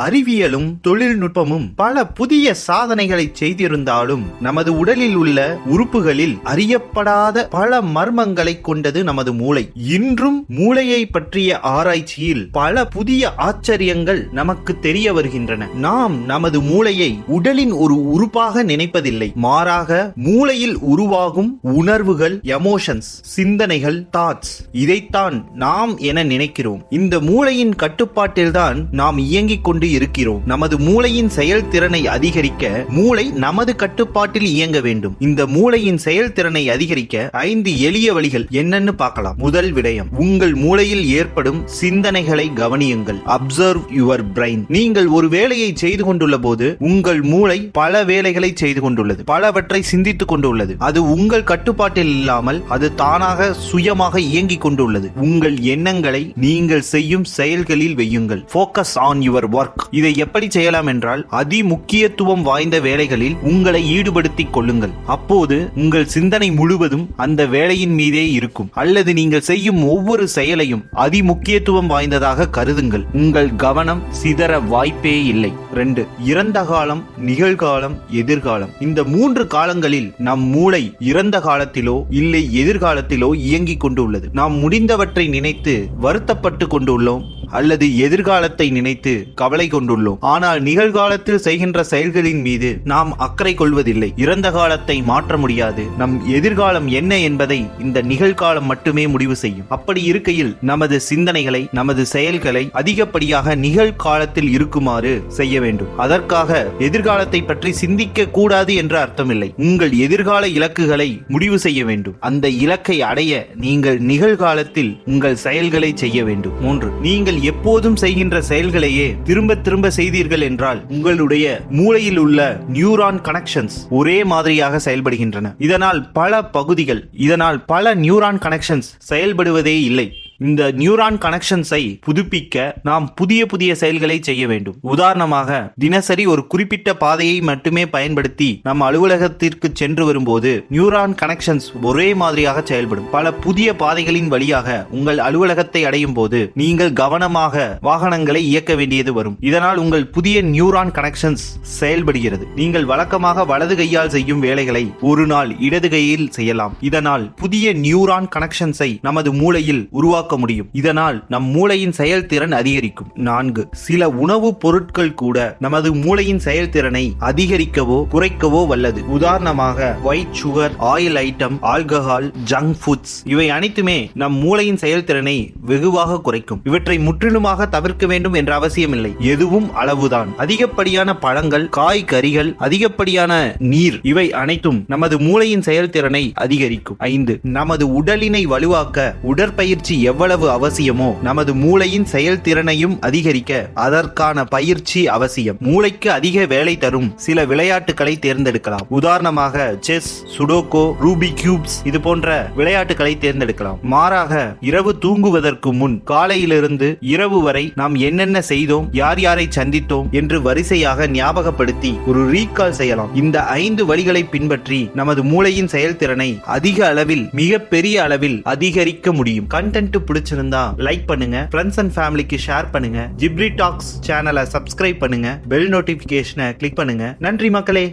அறிவியலும் தொழில்நுட்பமும் பல புதிய சாதனைகளை செய்திருந்தாலும் நமது உடலில் உள்ள உறுப்புகளில் அறியப்படாத பல மர்மங்களை கொண்டது நமது மூளை. இன்றும் மூளையை பற்றிய ஆராய்ச்சியில் பல புதிய ஆச்சரியங்கள் நமக்கு தெரிய வருகின்றன. நாம் நமது மூளையை உடலின் ஒரு உறுப்பாக நினைப்பதில்லை. மாறாக மூளையில் உருவாகும் உணர்வுகள் எமோஷன்ஸ் சிந்தனைகள் தாட்ஸ் இதைத்தான் நாம் என நினைக்கிறோம். இந்த மூளையின் கட்டுப்பாட்டில்தான் நாம் இயங்கிக் கொண்டு இருக்கிறோம். நமது மூளையின் செயல்திறனை அதிகரிக்க மூளை நமது கட்டுப்பாட்டில் இயங்க வேண்டும். இந்த மூளையின் செயல்திறனை அதிகரிக்க ஐந்து எளிய வழிகள் என்னன்னு பார்க்கலாம். முதல் விடயம் உங்கள் மூளையில் ஏற்படும் சிந்தனைகளை கவனியுங்கள். அப்சர்வ் யுவர் பிரைன் நீங்கள் ஒரு வேலையை செய்து கொண்டுள்ள போது உங்கள் மூளை பல வேலைகளை செய்து கொண்டுள்ளது. பலவற்றை சிந்தித்துக் கொண்டுள்ளது. அது உங்கள் கட்டுப்பாட்டில் இல்லாமல் அது தானாக சுயமாக இயங்கிக் கொண்டுள்ளது. உங்கள் எண்ணங்களை நீங்கள் செய்யும் செயல்களில் வையுங்கள். ஃபோக்கஸ் ஆன் யுவர் ஒர்க் இதை எப்படி செய்யலாம் என்றால் அதி முக்கியத்துவம் வாய்ந்த வேலைகளில் உங்களை ஈடுபடுத்திக் கொள்ளுங்கள். அப்போது உங்கள் சிந்தனை முழுவதும் அந்த வேலையின் மீதே இருக்கும். அல்லது நீங்கள் செய்யும் ஒவ்வொரு செயலையும் அதி முக்கியத்துவம் வாய்ந்ததாக கருதுங்கள். உங்கள் கவனம் சிதற வாய்ப்பே இல்லை. ரெண்டு இறந்த காலம் நிகழ்காலம் எதிர்காலம். இந்த மூன்று காலங்களில் நம் மூளை இறந்த காலத்திலோ இல்லை எதிர்காலத்திலோ இயங்கிக் கொண்டுள்ளது நாம் முடிந்தவற்றை நினைத்து வருத்தப்பட்டு கொண்டுள்ளோம். அல்லது எதிர்காலத்தை நினைத்து கவலை கொண்டுள்ளோம். ஆனால் நிகழ்காலத்தில் செய்கின்ற செயல்களின் மீது நாம் அக்கறை கொள்வதில்லை. இறந்த காலத்தை மாற்ற முடியாது. நம் எதிர்காலம் என்ன என்பதை இந்த நிகழ்காலம் மட்டுமே முடிவு செய்யும். அப்படி இருக்கையில் நமது சிந்தனைகளை நமது செயல்களை அதிகப்படியாக நிகழ்காலத்தில் இருக்குமாறு செய்ய வேண்டும். அதற்காக எதிர்காலத்தை பற்றி சிந்திக்க கூடாது என்ற அர்த்தமில்லை. உங்கள் எதிர்கால இலக்குகளை முடிவு செய்ய வேண்டும். அந்த இலக்கை அடைய நீங்கள் நிகழ்காலத்தில் உங்கள் செயல்களை செய்ய வேண்டும். மூன்று நீங்கள் எப்போதும் செய்கின்ற செயல்களையே திரும்ப திரும்ப செய்தீர்கள் என்றால் உங்களுடைய மூளையில் உள்ள நியூரான் கனெக்ஷன்ஸ் ஒரே மாதிரியாக செயல்படுகின்றன. இதனால் பல பகுதிகள் இதனால் பல நியூரான் கனெக்ஷன்ஸ் செயல்படுவதே இல்லை. இந்த நியூரான் கனெக்ஷன்ஸை புதுப்பிக்க நாம் புதிய புதிய செயல்களை செய்ய வேண்டும். உதாரணமாக தினசரி ஒரு குறிப்பிட்ட பாதையை மட்டுமே பயன்படுத்தி நம் அலுவலகத்திற்கு சென்று வரும்போது நியூரான் கனெக்ஷன்ஸ் ஒரே மாதிரியாக செயல்படும். பல புதிய பாதைகளின் வழியாக உங்கள் அலுவலகத்தை அடையும் போது நீங்கள் கவனமாக வாகனங்களை இயக்க வேண்டியது வரும். இதனால் உங்கள் புதிய நியூரான் கனெக்ஷன்ஸ் செயல்படுகிறது. நீங்கள் வழக்கமாக வலது கையால் செய்யும் வேலைகளை ஒரு நாள் இடது கையில் செய்யலாம். இதனால் புதிய நியூரான் கனெக்ஷன்ஸை நமது மூளையில் உருவாக்க முடியும். இதனால் நம் மூளையின் செயல்திறன் அதிகரிக்கும். நான்கு சில உணவுப் பொருட்கள் கூட நமது மூளையின் செயல்திறனை அதிகரிக்கவோ குறைக்கவோ வல்லது. உதாரணமாக white sugar oil item alcohol junk foods இவை அனைத்துமே நம் மூளையின் செயல்திறனை வெகுவாக குறைக்கும். இவற்றை முற்றிலுமாக தவிர்க்க வேண்டும் என்ற அவசியமில்லை. எதுவும் அளவுதான். அதிகப்படியான பழங்கள் காய்கறிகள் அதிகப்படியான நீர் இவை அனைத்தும் நமது மூளையின் செயல்திறனை அதிகரிக்கும். ஐந்து நமது உடலினை வலுவாக்க உடற்பயிற்சி எவ்வளவு எவ்வளவு அவசியமோ நமது மூளையின் செயல்திறனையும் அதிகரிக்க அதற்கான பயிற்சி அவசியம். மூளைக்கு அதிக வேலை தரும் சில விளையாட்டுகளை தேர்ந்தெடுக்கலாம். உதாரணமாக செஸ் சுடோகோ ரூபி கியூப்ஸ் இது போன்ற விளையாட்டுகளை தேர்ந்தெடுக்கலாம். மாறாக இரவு தூங்குவதற்கு முன் காலையிலிருந்து இரவு வரை நாம் என்னென்ன செய்தோம் யார் யாரை சந்தித்தோம் என்று வரிசையாக ஞாபகப்படுத்தி ஒரு ரீகால் செய்யலாம். இந்த ஐந்து வழிகளை பின்பற்றி நமது மூளையின் செயல்திறனை அதிக அளவில் மிக பெரிய அளவில் அதிகரிக்க முடியும். கண்டென்ட் பிடிச்சிருந்தா லைக் பண்ணுங்க. ஃப்ரெண்ட்ஸ் அண்ட் ஃபேமிலிக்கு ஷேர் பண்ணுங்க. ஜிப்ரி டாக்ஸ் சேனலை சப்ஸ்கிரைப் பண்ணுங்க. பெல் நோட்டிபிகேஷனை கிளிக் பண்ணுங்க. நன்றி மக்களே.